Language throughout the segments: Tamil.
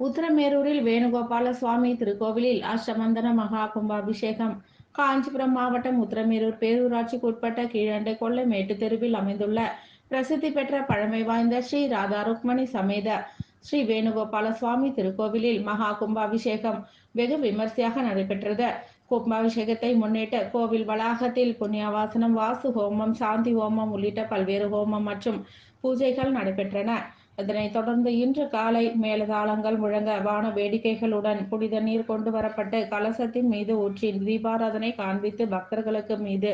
உத்தரமேரூரில் வேணுகோபால சுவாமி திருக்கோவிலில் அஷ்டமந்தன மகா கும்பாபிஷேகம். காஞ்சிபுரம் மாவட்டம் உத்தரமேரூர் பேரூராட்சிக்கு உட்பட்ட கீழண்டை கொள்ளை மேட்டு தெருவில் அமைந்துள்ள பிரசித்தி பெற்ற பழமை வாய்ந்த ஸ்ரீ ராதா ருக்மணி சமேத ஸ்ரீ வேணுகோபால சுவாமி திருக்கோவிலில் மகா கும்பாபிஷேகம் வெகு விமர்சையாக நடைபெற்றது. கும்பாபிஷேகத்தை முன்னிட்டு கோவில் வளாகத்தில் புண்ணியவாசனம் வாசு ஹோமம் சாந்தி ஹோமம் உள்ளிட்ட பல்வேறு ஹோமம் மற்றும் பூஜைகள் நடைபெற்றன. இதனைத் தொடர்ந்து இன்று காலை மேலதாளங்கள் முழங்க வான வேடிக்கைகளுடன் புனித நீர் கொண்டு வரப்பட்டு கலசத்தின் மீது ஊற்றி தீபாராதனை காண்பித்து பக்தர்களுக்கு மீது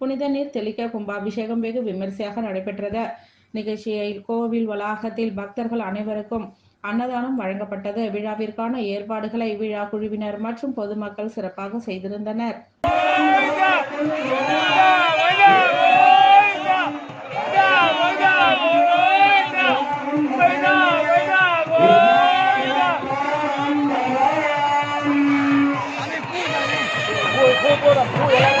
புனித நீர் தெளிக்க கும்பாபிஷேகம் வெகு விமர்சையாக நடைபெற்றது. நிகழ்ச்சியில் கோவில் வளாகத்தில் பக்தர்கள் அனைவருக்கும் அன்னதானம் வழங்கப்பட்டது. விழாவிற்கான ஏற்பாடுகளை விழா குழுவினர் மற்றும் பொதுமக்கள் சிறப்பாக செய்திருந்தனர். ahora,